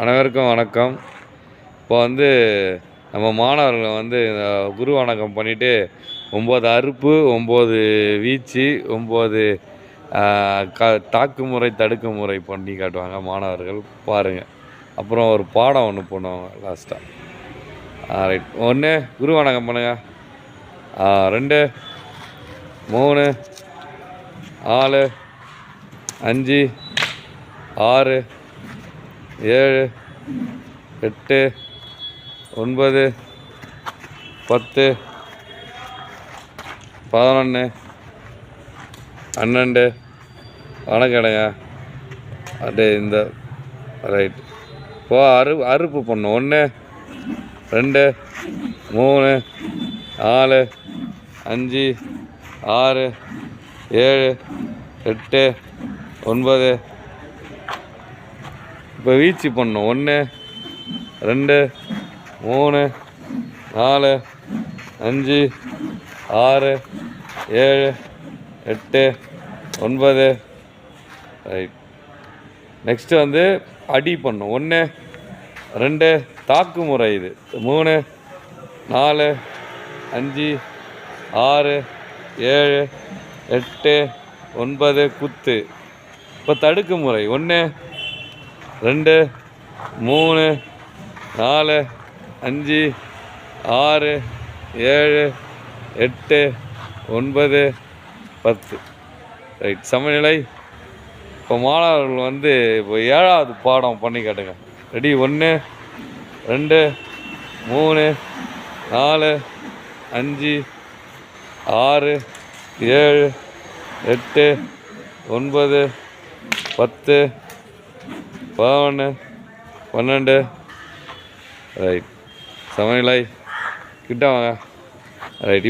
அனைவருக்கும் வணக்கம். இப்போ வந்து நம்ம மாணவர்களை வந்து இந்த குரு வணக்கம் பண்ணிவிட்டு ஒம்பது அறுப்பு ஒம்பது வீச்சு ஒம்பது க தாக்கு முறை தடுக்கு முறை பண்ணி காட்டுவாங்க மாணவர்கள். பாருங்கள் அப்புறம் ஒரு பாடம் ஒன்று பண்ணுவாங்க லாஸ்ட்டாக ரைட் ஒன்று குரு வணக்கம் பண்ணுங்கள் ரெண்டு மூணு நாலு அஞ்சு ஆறு ஏழு எட்டு ஒன்பது பத்து பதினொன்று பன்னெண்டு. வணக்கடுங்க அப்படியே இந்த ரைட். இப்போ அறு அறுப்பு பண்ணும் ஒன்று ரெண்டு மூணு நாலு அஞ்சு ஆறு ஏழு எட்டு ஒன்பது இப்போ வீச்சு பண்ணும் ஒன்று ரெண்டு மூணு நாலு அஞ்சு ஆறு ஏழு எட்டு ஒன்பது. ரைட் நெக்ஸ்ட்டு வந்து அடி பண்ணும் ஒன்று ரெண்டு தாக்கு முறை இது. மூணு நாலு அஞ்சு ஆறு ஏழு எட்டு ஒன்பது குத்து. இப்போ தடுக்கு முறை ஒன்று ரெண்டு மூணு நாலு அஞ்சு ஆறு ஏழு எட்டு ஒன்பது பத்து. ரைட் சமநிலை. இப்போ மாணவர்கள் வந்து இப்போ ஏழாவது பாடம் பண்ணி காட்டுங்க. ரெடி ஒன்று ரெண்டு மூணு நாலு அஞ்சு ஆறு ஏழு எட்டு ஒன்பது பத்து பதினொன்று பன்னெண்டு ரைட் சமநிலை கிட்ட வாங்க. ரைட்